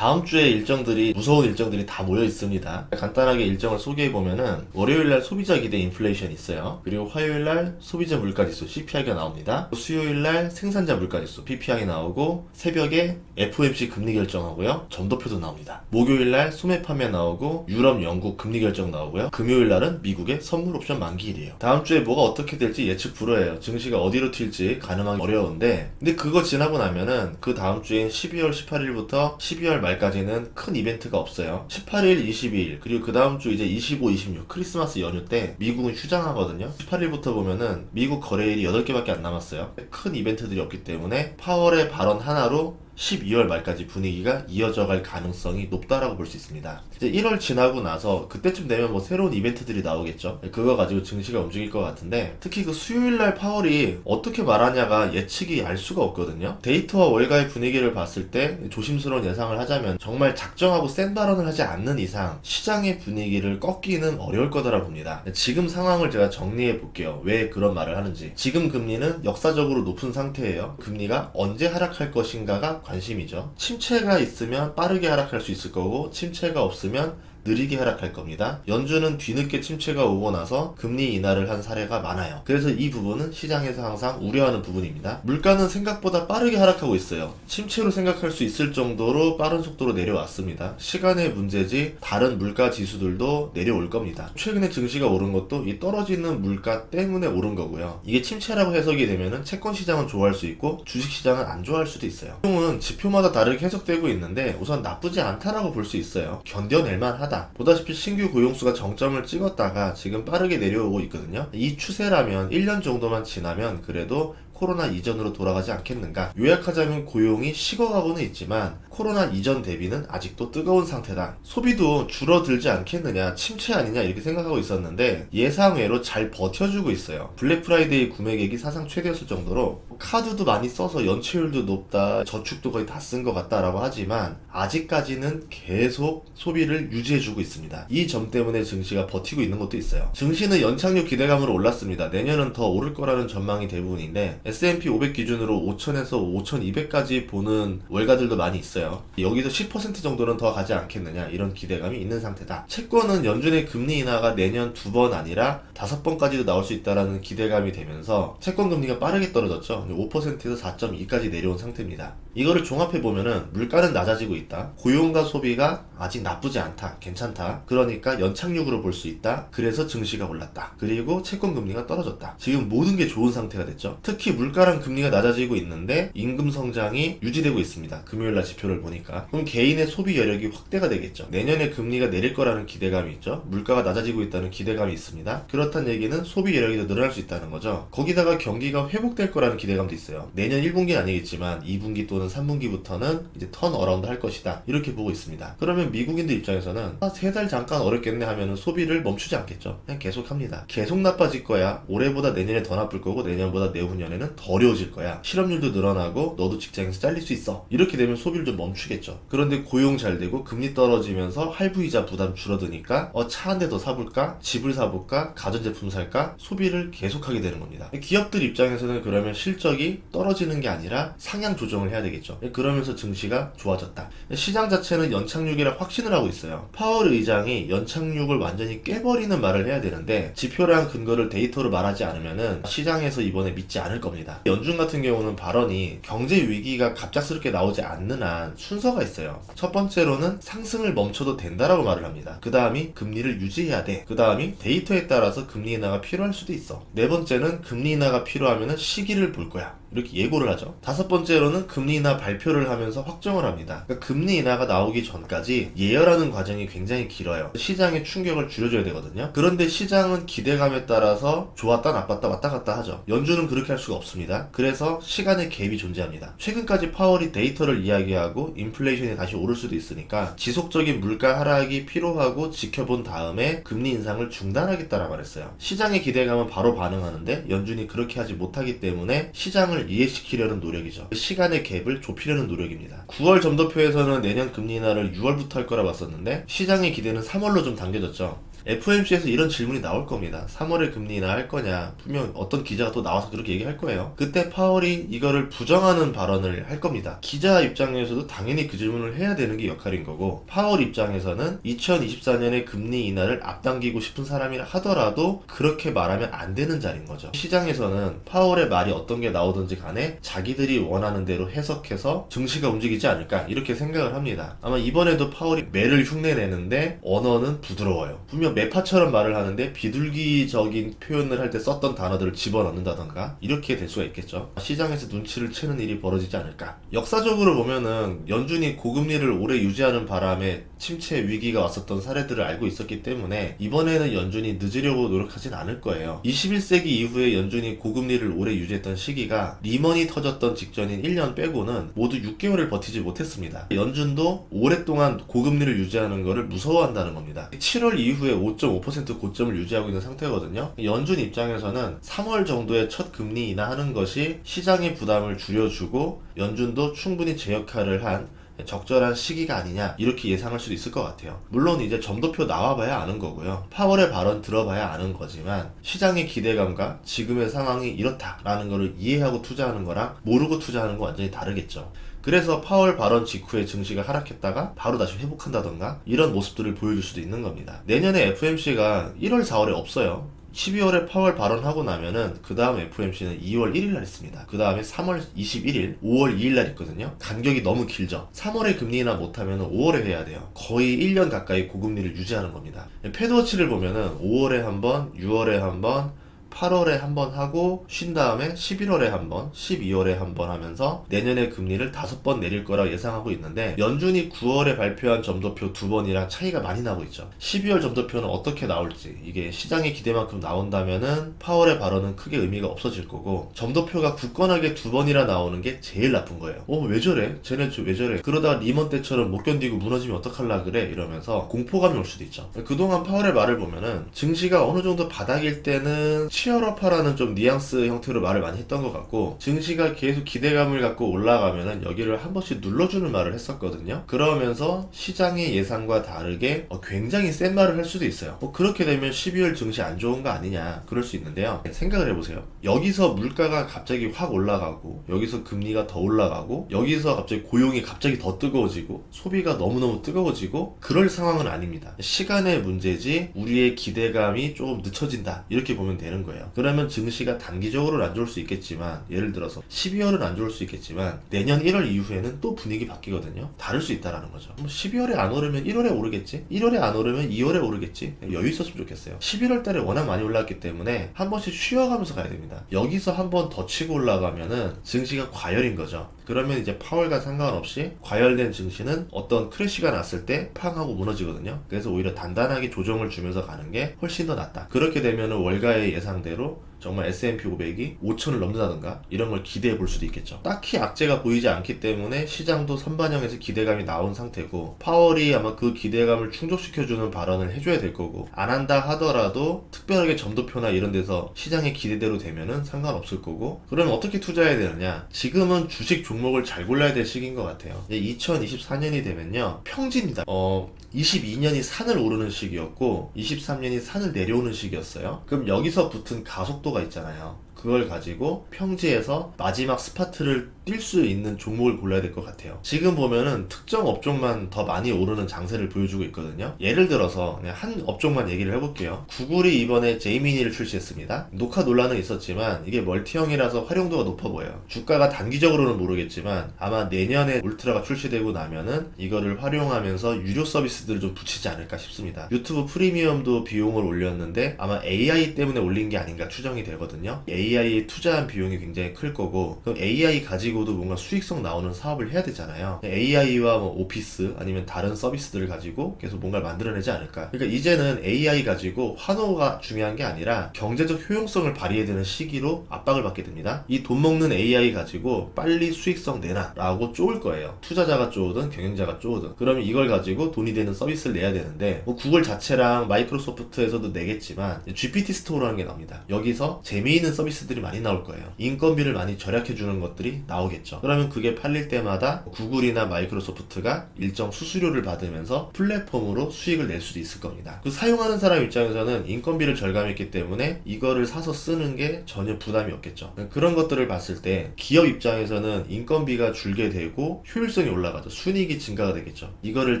다음 주에 일정들이 무서운 일정들이 다 모여 있습니다. 간단하게 일정을 소개해 보면은 월요일 날 소비자 기대 인플레이션 있어요. 그리고 화요일 날 소비자 물가 지수 CPI가 나옵니다. 수요일 날 생산자 물가 지수 PPI 나오고 새벽에 FOMC 금리 결정하고요. 점도표도 나옵니다. 목요일 날 소매 판매 나오고 유럽, 영국 금리 결정 나오고요. 금요일 날은 미국의 선물 옵션 만기일이에요. 다음 주에 뭐가 어떻게 될지 예측 불허예요. 증시가 어디로 튈지 가늠하기 어려운데 근데 그거 지나고 나면은 그 다음 주엔 12월 18일부터 12월 말 까지는 큰 이벤트가 없어요. 18일, 22일 그리고 그 다음 주 이제 25, 26 크리스마스 연휴 때 미국은 휴장하거든요. 18일부터 보면은 미국 거래일이 8개밖에 안 남았어요. 큰 이벤트들이 없기 때문에 파월의 발언 하나로 12월 말까지 분위기가 이어져 갈 가능성이 높다라고 볼 수 있습니다. 이제 1월 지나고 나서 그때쯤 되면 뭐 새로운 이벤트들이 나오겠죠. 그거 가지고 증시가 움직일 것 같은데 특히 그 수요일 날 파월이 어떻게 말하냐가 예측이 알 수가 없거든요. 데이터와 월가의 분위기를 봤을 때 조심스러운 예상을 하자면 정말 작정하고 센 발언을 하지 않는 이상 시장의 분위기를 꺾기는 어려울 거다라 봅니다. 지금 상황을 제가 정리해 볼게요. 왜 그런 말을 하는지. 지금 금리는 역사적으로 높은 상태예요. 금리가 언제 하락할 것인가가 관심이죠. 침체가 있으면 빠르게 하락할 수 있을 거고 침체가 없으면 느리게 하락할 겁니다. 연준은 뒤늦게 침체가 오고 나서 금리 인하를 한 사례가 많아요. 그래서 이 부분은 시장에서 항상 우려하는 부분입니다. 물가는 생각보다 빠르게 하락하고 있어요. 침체로 생각할 수 있을 정도로 빠른 속도로 내려왔습니다. 시간의 문제지 다른 물가 지수들도 내려올 겁니다. 최근에 증시가 오른 것도 이 떨어지는 물가 때문에 오른 거고요. 이게 침체라고 해석이 되면은 채권 시장은 좋아할 수 있고 주식 시장은 안 좋아할 수도 있어요. 내용은 지표마다 다르게 해석되고 있는데 우선 나쁘지 않다라고 볼 수 있어요. 견뎌낼만 하다. 보다시피 신규 고용수가 정점을 찍었다가 지금 빠르게 내려오고 있거든요. 이 추세라면 1년 정도만 지나면 그래도 코로나 이전으로 돌아가지 않겠는가? 요약하자면 고용이 식어가고는 있지만 코로나 이전 대비는 아직도 뜨거운 상태다. 소비도 줄어들지 않겠느냐, 침체 아니냐 이렇게 생각하고 있었는데 예상외로 잘 버텨주고 있어요. 블랙 프라이데이 구매객이 사상 최대였을 정도로 카드도 많이 써서 연체율도 높다, 저축도 거의 다 쓴 것 같다라고 하지만 아직까지는 계속 소비를 유지해주고 있습니다. 이 점 때문에 증시가 버티고 있는 것도 있어요. 증시는 연착륙 기대감으로 올랐습니다. 내년은 더 오를 거라는 전망이 대부분인데 S&P 500 기준으로 5,000에서 5,200까지 보는 월가들도 많이 있어요. 여기서 10% 정도는 더 가지 않겠느냐 이런 기대감이 있는 상태다. 채권은 연준의 금리 인하가 내년 두 번 아니라 다섯 번까지도 나올 수 있다라는 기대감이 되면서 채권 금리가 빠르게 떨어졌죠. 5%에서 4.2까지 내려온 상태입니다. 이거를 종합해 보면은 물가는 낮아지고 있다. 고용과 소비가 아직 나쁘지 않다. 괜찮다. 그러니까 연착륙으로 볼 수 있다. 그래서 증시가 올랐다. 그리고 채권 금리가 떨어졌다. 지금 모든 게 좋은 상태가 됐죠. 특히 물가랑 금리가 낮아지고 있는데 임금 성장이 유지되고 있습니다. 금요일 날 지표를 보니까. 그럼 개인의 소비 여력이 확대가 되겠죠. 내년에 금리가 내릴 거라는 기대감이 있죠. 물가가 낮아지고 있다는 기대감이 있습니다. 그렇다는 얘기는 소비 여력이 더 늘어날 수 있다는 거죠. 거기다가 경기가 회복될 거라는 기대감도 있어요. 내년 1분기는 아니겠지만 2분기 또는 3분기부터는 이제 턴 어라운드 할 것이다. 이렇게 보고 있습니다. 그러면 미국인들 입장에서는 아, 세달 잠깐 어렵겠네 하면은 소비를 멈추지 않겠죠. 그냥 계속 합니다. 계속 나빠질 거야. 올해보다 내년에 더 나쁠 거고 내년보다 내후년에는 더 어려워질 거야. 실업률도 늘어나고 너도 직장에서 잘릴 수 있어. 이렇게 되면 소비를 좀 멈추겠죠. 그런데 고용 잘 되고 금리 떨어지면서 할부이자 부담 줄어드니까 어, 차 한 대 더 사볼까? 집을 사볼까? 가전제품 살까? 소비를 계속하게 되는 겁니다. 기업들 입장에서는 그러면 실적이 떨어지는 게 아니라 상향 조정을 해야 되겠죠. 그러면서 증시가 좋아졌다. 시장 자체는 연착륙이라 확신을 하고 있어요. 파월 의장이 연착륙을 완전히 깨버리는 말을 해야 되는데 지표랑 근거를 데이터로 말하지 않으면은 시장에서 이번에 믿지 않을 겁니다. 연준 같은 경우는 발언이 경제 위기가 갑작스럽게 나오지 않는 한 순서가 있어요. 첫 번째로는 상승을 멈춰도 된다라고 말을 합니다. 그 다음이 금리를 유지해야 돼. 그 다음이 데이터에 따라서 금리 인하가 필요할 수도 있어. 네 번째는 금리 인하가 필요하면 시기를 볼 거야. 이렇게 예고를 하죠. 다섯 번째로는 금리 인하 발표를 하면서 확정을 합니다. 그러니까 금리 인하가 나오기 전까지 예열하는 과정이 굉장히 길어요. 시장의 충격을 줄여줘야 되거든요. 그런데 시장은 기대감에 따라서 좋았다 나빴다 왔다 갔다 하죠. 연준은 그렇게 할 수가 없습니다. 그래서 시간의 갭이 존재합니다. 최근까지 파월이 데이터를 이야기하고 인플레이션이 다시 오를 수도 있으니까 지속적인 물가 하락이 필요하고 지켜본 다음에 금리 인상을 중단하겠다라고 말했어요. 시장의 기대감은 바로 반응하는데 연준이 그렇게 하지 못하기 때문에 시장을 이해시키려는 노력이죠. 시간의 갭을 좁히려는 노력입니다. 9월 점도표에서는 내년 금리 인하를 6월부터 할 거라 봤었는데 시장의 기대는 3월로 좀 당겨졌죠. FOMC에서 이런 질문이 나올 겁니다. 3월에 금리 인하할 거냐? 분명 어떤 기자가 또 나와서 그렇게 얘기할 거예요. 그때 파월이 이거를 부정하는 발언을 할 겁니다. 기자 입장에서도 당연히 그 질문을 해야 되는 게 역할인 거고 파월 입장에서는 2024년에 금리 인하를 앞당기고 싶은 사람이라 하더라도 그렇게 말하면 안 되는 자리인 거죠. 시장에서는 파월의 말이 어떤 게 나오든지 간에 자기들이 원하는 대로 해석해서 증시가 움직이지 않을까 이렇게 생각을 합니다. 아마 이번에도 파월이 매를 흉내내는데 언어는 부드러워요. 분명 매파처럼 말을 하는데 비둘기적인 표현을 할 때 썼던 단어들을 집어넣는다던가 이렇게 될 수가 있겠죠. 시장에서 눈치를 채는 일이 벌어지지 않을까. 역사적으로 보면은 연준이 고금리를 오래 유지하는 바람에 침체 위기가 왔었던 사례들을 알고 있었기 때문에 이번에는 연준이 늦으려고 노력하진 않을 거예요. 21세기 이후에 연준이 고금리를 오래 유지했던 시기가 리먼이 터졌던 직전인 1년 빼고는 모두 6개월을 버티지 못했습니다. 연준도 오랫동안 고금리를 유지하는 것을 무서워한다는 겁니다. 7월 이후에 5.5% 고점을 유지하고 있는 상태거든요. 연준 입장에서는 3월 정도에 첫 금리 인하하는 것이 시장의 부담을 줄여주고 연준도 충분히 제 역할을 한 적절한 시기가 아니냐 이렇게 예상할 수도 있을 것 같아요. 물론 이제 점도표 나와봐야 아는 거고요. 파월의 발언 들어봐야 아는 거지만 시장의 기대감과 지금의 상황이 이렇다라는 것을 이해하고 투자하는 거랑 모르고 투자하는 거 완전히 다르겠죠. 그래서 파월 발언 직후에 증시가 하락했다가 바로 다시 회복한다던가 이런 모습들을 보여줄 수도 있는 겁니다. 내년에 FMC가 1월, 4월에 없어요. 12월에 파월 발언하고 나면은 그 다음 FMC는 2월 1일 날 있습니다. 그 다음에 3월 21일, 5월 2일 날 있거든요. 간격이 너무 길죠. 3월에 금리 인하 못하면 5월에 해야 돼요. 거의 1년 가까이 고금리를 유지하는 겁니다. 패드워치를 보면은 5월에 한 번, 6월에 한 번, 8월에 한 번 하고 쉰 다음에 11월에 한 번, 12월에 한 번 하면서 내년에 금리를 다섯 번 내릴 거라 예상하고 있는데 연준이 9월에 발표한 점도표 두 번이랑 차이가 많이 나고 있죠. 12월 점도표는 어떻게 나올지 이게 시장의 기대만큼 나온다면은 파월의 발언은 크게 의미가 없어질 거고 점도표가 굳건하게 두 번이나 나오는 게 제일 나쁜 거예요. 어 왜 저래? 쟤네 왜 저래? 그러다가 리먼 때처럼 못 견디고 무너지면 어떡할라 그래? 이러면서 공포감이 올 수도 있죠. 그동안 파월의 말을 보면은 증시가 어느 정도 바닥일 때는 치열업하라는 좀 뉘앙스 형태로 말을 많이 했던 것 같고 증시가 계속 기대감을 갖고 올라가면은 여기를 한 번씩 눌러주는 말을 했었거든요. 그러면서 시장의 예상과 다르게 어, 굉장히 센 말을 할 수도 있어요. 뭐 그렇게 되면 12월 증시 안 좋은 거 아니냐 그럴 수 있는데요. 생각을 해보세요. 여기서 물가가 갑자기 확 올라가고 여기서 금리가 더 올라가고 여기서 갑자기 고용이 갑자기 더 뜨거워지고 소비가 너무너무 뜨거워지고 그럴 상황은 아닙니다. 시간의 문제지 우리의 기대감이 조금 늦춰진다 이렇게 보면 되는 거예요. 그러면 증시가 단기적으로는 안 좋을 수 있겠지만 예를 들어서 12월은 안 좋을 수 있겠지만 내년 1월 이후에는 또 분위기 바뀌거든요. 다를 수 있다라는 거죠. 12월에 안 오르면 1월에 오르겠지. 1월에 안 오르면 2월에 오르겠지. 여유 있었으면 좋겠어요. 11월 달에 워낙 많이 올랐기 때문에 한 번씩 쉬어가면서 가야 됩니다. 여기서 한 번 더 치고 올라가면은 증시가 과열인 거죠. 그러면 이제 파월과 상관없이 과열된 증시는 어떤 크래시가 났을 때 팡하고 무너지거든요. 그래서 오히려 단단하게 조정을 주면서 가는 게 훨씬 더 낫다. 그렇게 되면은 월가의 예상 대로 정말 S&P 500이 5천을 넘는다던가 이런 걸 기대해 볼 수도 있겠죠. 딱히 악재가 보이지 않기 때문에 시장도 선반영에서 기대감이 나온 상태고 파월이 아마 그 기대감을 충족시켜주는 발언을 해줘야 될 거고 안 한다 하더라도 특별하게 점도표나 이런 데서 시장의 기대대로 되면은 상관없을 거고 그러면 어떻게 투자해야 되느냐 지금은 주식 종목을 잘 골라야 될 시기인 것 같아요. 2024년이 되면요 평지입니다. 어 22년이 산을 오르는 시기였고 23년이 산을 내려오는 시기였어요. 그럼 여기서 붙은 가속도 가 있잖아요. 그걸 가지고 평지에서 마지막 스파트를 뛸 수 있는 종목을 골라야 될 것 같아요. 지금 보면은 특정 업종만 더 많이 오르는 장세를 보여주고 있거든요. 예를 들어서 그냥 한 업종만 얘기를 해볼게요. 구글이 이번에 제이미니를 출시했습니다. 녹화 논란은 있었지만 이게 멀티형이라서 활용도가 높아 보여요. 주가가 단기적으로는 모르겠지만 아마 내년에 울트라가 출시되고 나면은 이거를 활용하면서 유료 서비스들을 좀 붙이지 않을까 싶습니다. 유튜브 프리미엄도 비용을 올렸는데 아마 AI 때문에 올린 게 아닌가 추정이 되거든요. AI 에 투자한 비용이 굉장히 클 거고 그럼 AI 가지고도 뭔가 수익성 나오는 사업을 해야 되잖아요. AI와 뭐 오피스 아니면 다른 서비스들을 가지고 계속 뭔가를 만들어내지 않을까. 그러니까 이제는 AI 가지고 환호가 중요한 게 아니라 경제적 효용성을 발휘해야 되는 시기로 압박을 받게 됩니다. 이 돈 먹는 AI 가지고 빨리 수익성 내놔라고 쪼을 거예요. 투자자가 쪼든 경영자가 쪼든 그러면 이걸 가지고 돈이 되는 서비스를 내야 되는데 뭐 구글 자체랑 마이크로소프트에서도 내겠지만 GPT 스토어라는 게 나옵니다. 여기서 재미있는 서비스 서비스들이 많이 나올 거예요. 인건비를 많이 절약해 주는 것들이 나오겠죠. 그러면 그게 팔릴 때마다 구글이나 마이크로소프트가 일정 수수료를 받으면서 플랫폼으로 수익을 낼 수도 있을 겁니다. 그 사용하는 사람 입장에서는 인건비를 절감했기 때문에 이거를 사서 쓰는 게 전혀 부담이 없겠죠. 그런 것들을 봤을 때 기업 입장에서는 인건비가 줄게 되고 효율성이 올라가죠. 순이익이 증가가 되겠죠. 이거를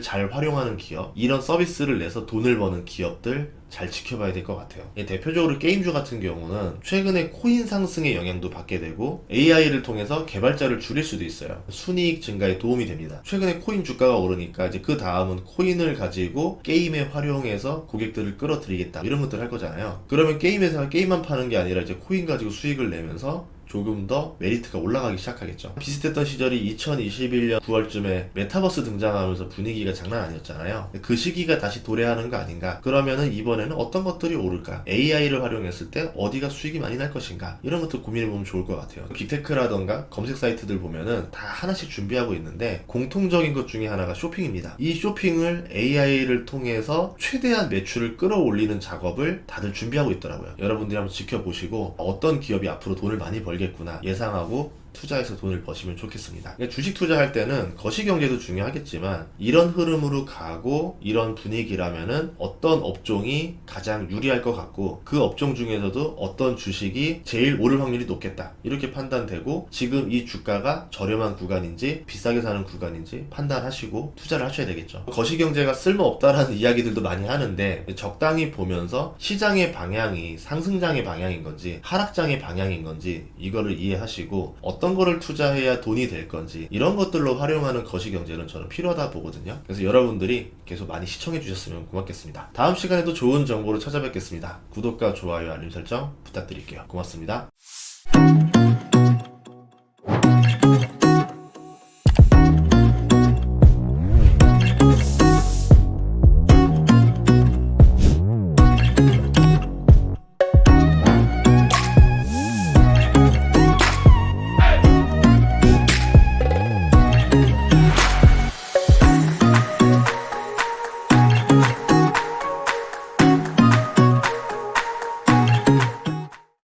잘 활용하는 기업, 이런 서비스를 내서 돈을 버는 기업들 잘 지켜봐야 될 것 같아요. 예, 대표적으로 게임주 같은 경우는 최근에 코인 상승의 영향도 받게 되고 AI를 통해서 개발자를 줄일 수도 있어요. 순이익 증가에 도움이 됩니다. 최근에 코인 주가가 오르니까 이제 그 다음은 코인을 가지고 게임에 활용해서 고객들을 끌어들이겠다 이런 것들 할 거잖아요. 그러면 게임 회사가 게임만 파는 게 아니라 이제 코인 가지고 수익을 내면서 조금 더 메리트가 올라가기 시작하겠죠. 비슷했던 시절이 2021년 9월쯤에 메타버스 등장하면서 분위기가 장난 아니었잖아요. 그 시기가 다시 도래하는 거 아닌가? 그러면은 이번에는 어떤 것들이 오를까? AI를 활용했을 때 어디가 수익이 많이 날 것인가? 이런 것들 고민해보면 좋을 것 같아요. 빅테크라던가 검색 사이트들 보면은 다 하나씩 준비하고 있는데 공통적인 것 중에 하나가 쇼핑입니다. 이 쇼핑을 AI를 통해서 최대한 매출을 끌어올리는 작업을 다들 준비하고 있더라고요. 여러분들이 한번 지켜보시고 어떤 기업이 앞으로 돈을 많이 벌 겠구나. 예상하고 투자해서 돈을 버시면 좋겠습니다. 그러니까 주식 투자할 때는 거시 경제도 중요하겠지만 이런 흐름으로 가고 이런 분위기라면은 어떤 업종이 가장 유리할 것 같고 그 업종 중에서도 어떤 주식이 제일 오를 확률이 높겠다 이렇게 판단되고 지금 이 주가가 저렴한 구간인지 비싸게 사는 구간인지 판단하시고 투자를 하셔야 되겠죠. 거시 경제가 쓸모없다라는 이야기들도 많이 하는데 적당히 보면서 시장의 방향이 상승장의 방향인 건지 하락장의 방향인 건지 이거를 이해하시고 어떤 거를 투자해야 돈이 될 건지 이런 것들로 활용하는 거시경제는 저는 필요하다 보거든요. 그래서 여러분들이 계속 많이 시청해 주셨으면 고맙겠습니다. 다음 시간에도 좋은 정보로 찾아뵙겠습니다. 구독과 좋아요, 알림 설정 부탁드릴게요. 고맙습니다.